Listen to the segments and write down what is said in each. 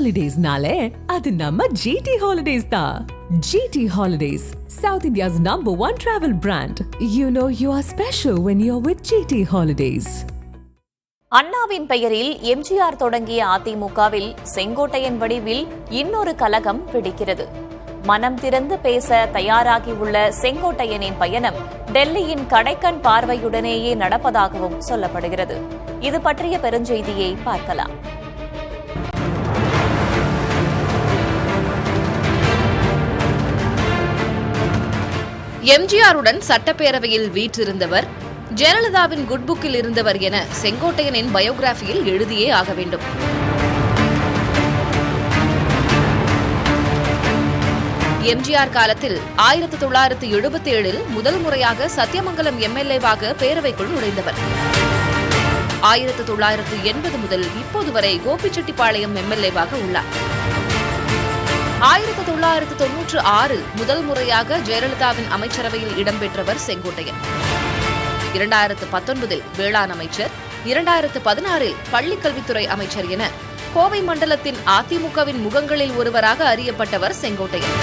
ஹாலிடேஸ்னாலே அது நம்ம ஜிடி ஹாலிடேஸ் தான் GT holidays South India's number one travel brand you know you are special when you are with GT holidays அண்ணாவின் பெயரில் எம்ஜிஆர் தொடங்கிய அதிமுகவில் செங்கோட்டையன் வடிவில் இன்னொரு கலகம் பிடிக்கிறது மனம் திறந்து பேச தயாராகியுள்ள செங்கோட்டையனின் பயணம் டெல்லியின் கடைக்கண் பார்வையுடனேயே நடப்பதாகவும் சொல்லப்படுகிறது. இது பற்றிய பெருஞ்செய்தியை பார்க்கலாம். எம்ஜிஆருடன் சட்டப்பேரவையில் வீற்றிருந்தவர் ஜெயலலிதாவின் குட்புக்கில் இருந்தவர் என செங்கோட்டையனின் பயோகிராஃபியில் எழுதியே ஆக வேண்டும். எம்ஜிஆர் காலத்தில் ஆயிரத்தி தொள்ளாயிரத்தி எழுபத்தி ஏழில் முதல் முறையாக சத்தியமங்கலம் எம்எல்ஏவாக பேரவைக்குள் நுழைந்தவர். ஆயிரத்து தொள்ளாயிரத்து எண்பது முதல் இப்போது வரை கோபிச்செட்டிப்பாளையம் எம்எல்ஏவாக உள்ளார். ஆயிரத்து தொள்ளாயிரத்து தொன்னூற்று ஆறு முதல் முறையாக ஜெயலலிதாவின் அமைச்சரவையில் இடம்பெற்றவர் செங்கோட்டையன். இரண்டாயிரத்து பத்தொன்பதில் வேளாண் அமைச்சர் இரண்டாயிரத்து பதினாறில் பள்ளிக்கல்வித்துறை அமைச்சர் என கோவை மண்டலத்தின் அதிமுகவின் முகங்களில் ஒருவராக அறியப்பட்டவர் செங்கோட்டையன்.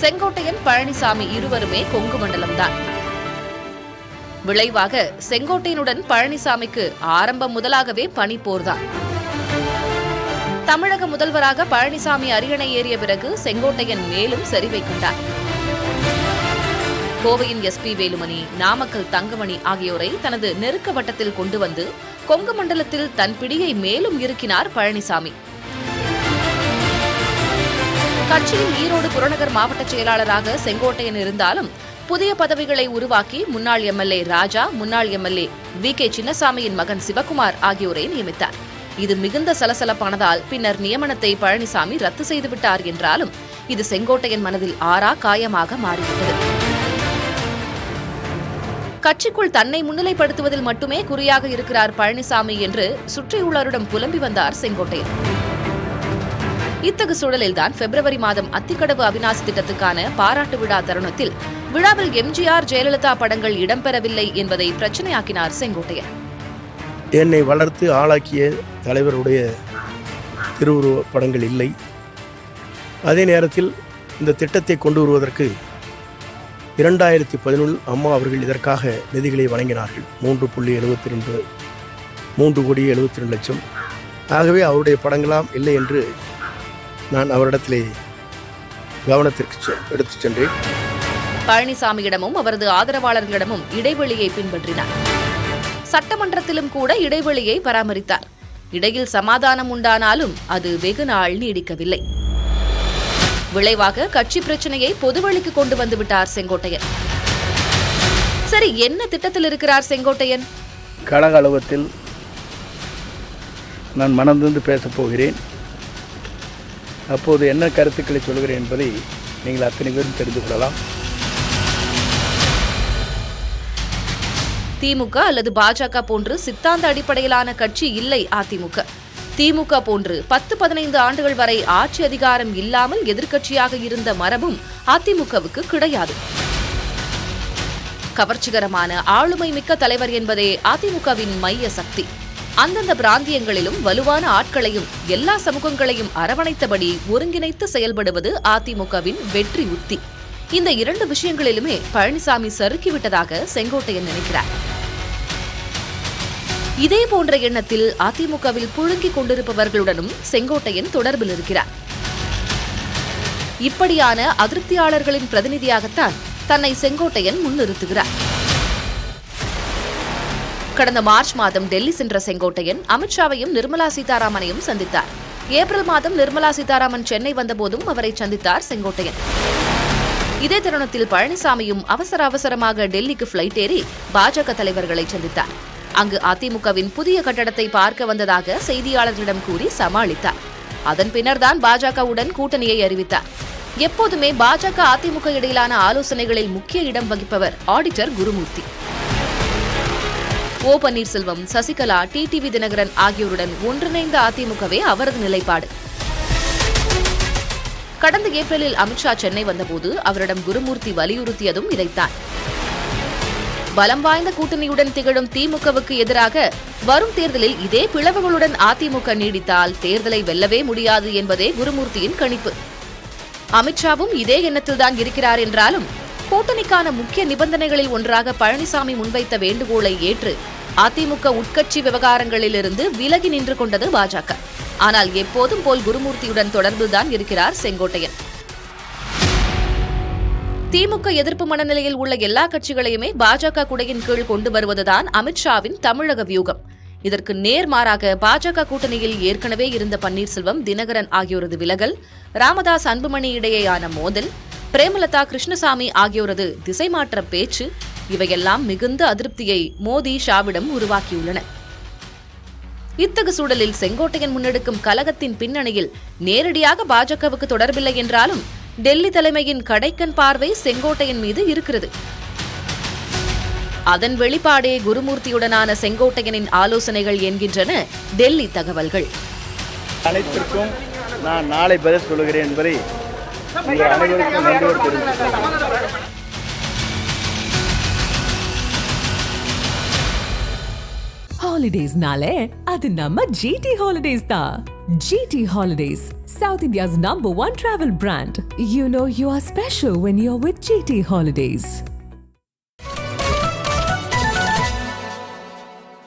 செங்கோட்டையன் பழனிசாமி இருவருமே கொங்கு மண்டலம்தான். விளைவாக செங்கோட்டையனுடன் பழனிசாமிக்கு ஆரம்பம் முதலாகவே பனிப்போர்தான் தமிழக முதல்வராக பழனிசாமி அரியணை ஏறிய பிறகு செங்கோட்டையன் மேலும் சரிவை கொண்டார் கோவையின் எஸ் பி வேலுமணி நாமக்கல் தங்கமணி ஆகியோரை தனது நெருக்க வட்டத்தில் கொண்டு வந்து கொங்கு மண்டலத்தில் தன் பிடியை மேலும் இறுக்கினார் பழனிசாமி. கட்சியின் ஈரோடு புறநகர் மாவட்ட செயலாளராக செங்கோட்டையன் இருந்தாலும் புதிய பதவிகளை உருவாக்கி முன்னாள் எம்எல்ஏ ராஜா முன்னாள் எம்எல்ஏ வி கே சின்னசாமியின் மகன் சிவகுமார் ஆகியோரை நியமித்தார். இது மிகுந்த சலசலப்பானதால் பின்னர் நியமனத்தை பழனிசாமி ரத்து செய்துவிட்டார் என்றாலும் இது செங்கோட்டையன் மனதில் ஆறா காயமாக மாறிவிட்டது. கட்சிக்குள் தன்னை முன்னிலைப்படுத்துவதில் மட்டுமே குறியாக இருக்கிறார் பழனிசாமி என்று சுற்றியுள்ளவரிடம் புலம்பி வந்தார் செங்கோட்டையன். இத்தகு சூழலில்தான் பிப்ரவரி மாதம் அத்திக்கடவு அவினாசி திட்டத்துக்கான பாராட்டு விழா தருணத்தில் விழாவில் எம்ஜிஆர் ஜெயலலிதா படங்கள் இடம்பெறவில்லை என்பதை பிரச்சனையாக்கினார் செங்கோட்டையன். என்னை வளர்த்து ஆளாக்கிய தலைவருடைய திருவுருவ படங்கள் இல்லை. அதே நேரத்தில் இந்த திட்டத்தை கொண்டு வருவதற்கு இரண்டாயிரத்தி பதினொன்று அம்மா அவர்கள் இதற்காக நிதிகளை வழங்கினார்கள். மூன்று புள்ளி எழுபத்தி ரெண்டு மூன்று கோடி எழுபத்தி ரெண்டு லட்சம். ஆகவே அவருடைய படங்களாம் இல்லை என்று நான் அவரிடத்திலே கவனத்திற்கு செ- எடுத்துச் சென்றேன். பழனிசாமியிடமும் அவரது ஆதரவாளர்களிடமும் இடைவெளியை பின்பற்றினார். சட்டமன்றத்திலும் கூட இடைவெளியை பராமரித்தார். இடையில் சமாதானம் உண்டானாலும் அது வெகு நாள் நீடிக்கவில்லை. விளைவாக கட்சி பிரச்சனையை பொதுவழிக்கு கொண்டு வந்துவிட்டார் செங்கோட்டையன். சரி என்ன திட்டத்தில் இருக்கிறார் செங்கோட்டையன்? கழக அலுவலகத்தில் நான் மனந்திருந்து பேசப் போகிறேன். அப்போது என்ன கருத்துக்களை சொல்கிறேன் என்பதை நீங்கள் அத்தனை பேரும் தெரிந்து கொள்ளலாம். திமுக அல்லது பாஜக போன்று சித்தாந்த அடிப்படையிலான கட்சி இல்லை அதிமுக. திமுக போன்று பத்து பதினைந்து ஆண்டுகள் வரை ஆட்சி அதிகாரம் இல்லாமல் எதிர்க்கட்சியாக இருந்த மரபும் அதிமுகவுக்கு கிடையாது. கவர்ச்சிகரமான ஆளுமை மிக்க தலைவர் என்பதே அதிமுகவின் மைய சக்தி. அந்தந்த பிராந்தியங்களிலும் வலுவான ஆட்களையும் எல்லா சமூகங்களையும் அரவணைத்தபடி ஒருங்கிணைத்து செயல்படுவது அதிமுகவின் வெற்றி உத்தி. இந்த இரண்டு விஷயங்களிலுமே பழனிசாமி சறுக்கிவிட்டதாக செங்கோட்டையன் நினைக்கிறார். இதே போன்ற எண்ணத்தில் அதிமுகவில் புழுங்கிக் கொண்டிருப்பவர்களுடனும் செங்கோட்டையன் தொடர்பில் இருக்கிறார். இப்படியான அதிருப்தியாளர்களின் பிரதிநிதியாகத்தான் தன்னை செங்கோட்டையன் முன்னிறுத்துகிறார். கடந்த மார்ச் மாதம் டெல்லி சென்ற செங்கோட்டையன் அமித்ஷாவையும் நிர்மலா சீதாராமனையும் சந்தித்தார். ஏப்ரல் மாதம் நிர்மலா சீதாராமன் சென்னை வந்தபோதும் அவரை சந்தித்தார் செங்கோட்டையன். இதே தருணத்தில் பழனிசாமியும் அவசர அவசரமாக டெல்லிக்கு பிளைட் ஏறி பாஜக தலைவர்களை சந்தித்தார். அங்கு அதிமுகவின் புதிய கட்டடத்தை பார்க்க வந்ததாக செய்தியாளர்களிடம் கூறி சமாளித்தார். அதன் பின்னர்தான் பாஜகவுடன் கூட்டணியை அறிவித்தார். எப்போதுமே பாஜக அதிமுக இடையிலான ஆலோசனைகளில் முக்கிய இடம் வகிப்பவர் auditor Gurumurthy. O Panneerselvam Sasikala TTV Dhinakaran ஆகியோருடன் ஒன்றிணைந்த அதிமுகவே அவரது நிலைப்பாடு. கடந்த ஏப்ரலில் அமித்ஷா சென்னை வந்தபோது அவரிடம் குருமூர்த்தி வலியுறுத்தியதும் இதைத்தான். பலம் வாய்ந்த கூட்டணியுடன் திகழும் திமுகவுக்கு எதிராக வரும் தேர்தலில் இதே பிளவுகளுடன் அதிமுக நீடித்தால் தேர்தலை வெல்லவே முடியாது என்பதே குருமூர்த்தியின் கணிப்பு. அமித்ஷாவும் இதே எண்ணத்தில்தான் இருக்கிறார் என்றாலும் கூட்டணிக்கான முக்கிய நிபந்தனைகளில் ஒன்றாக பழனிசாமி முன்வைத்த வேண்டுகோளை ஏற்று அதிமுக உட்கட்சி விவகாரங்களிலிருந்து விலகி நின்று கொண்டது பாஜக. ஆனால் எப்போதும் போல் குருமூர்த்தியுடன் தொடர்புதான் இருக்கிறார் செங்கோட்டையன். திமுக எதிர்ப்பு மனநிலையில் உள்ள எல்லா கட்சிகளையுமே பாஜக குடையின் கீழ் கொண்டு வருவதுதான் அமித்ஷாவின் தமிழக வியூகம். இதற்கு நேர்மாறாக பாஜக கூட்டணியில் ஏற்கனவே இருந்த பன்னீர்செல்வம் தினகரன் ஆகியோரது விலகல் ராமதாஸ் அன்புமணி இடையேயான மோதல் பிரேமலதா கிருஷ்ணசாமி ஆகியோரது திசைமாற்ற பேச்சு இவையெல்லாம் மிகுந்த அதிருப்தியை மோடி ஷாவிடம் உருவாக்கியுள்ளன. இத்தகு சூழலில் செங்கோட்டையன் முன்னெடுக்கும் கலகத்தின் பின்னணியில் நேரடியாக பாஜகவுக்கு தொடர்பில்லை என்றாலும் டெல்லி தலைமையின் கடைக்கன் பார்வை செங்கோட்டையன் மீது இருக்கிறது. அதன் வெளிப்பாடே குருமூர்த்தியுடனான செங்கோட்டையனின் ஆலோசனைகள் என்கின்றன டெல்லி தகவல்கள். அனைத்திற்கும் நான் நாளை பதில் சொல்லுகிறேன் என்பதை உங்கள் அனைவருக்கும் நன்றியோடு தெரிவித்துக் ஹாலிடேஸ்னாலே அது நம்ம ஜிடி ஹாலிடேஸ் தான். GT Holidays, South India's number one travel brand. You know you are special when you're with GT Holidays.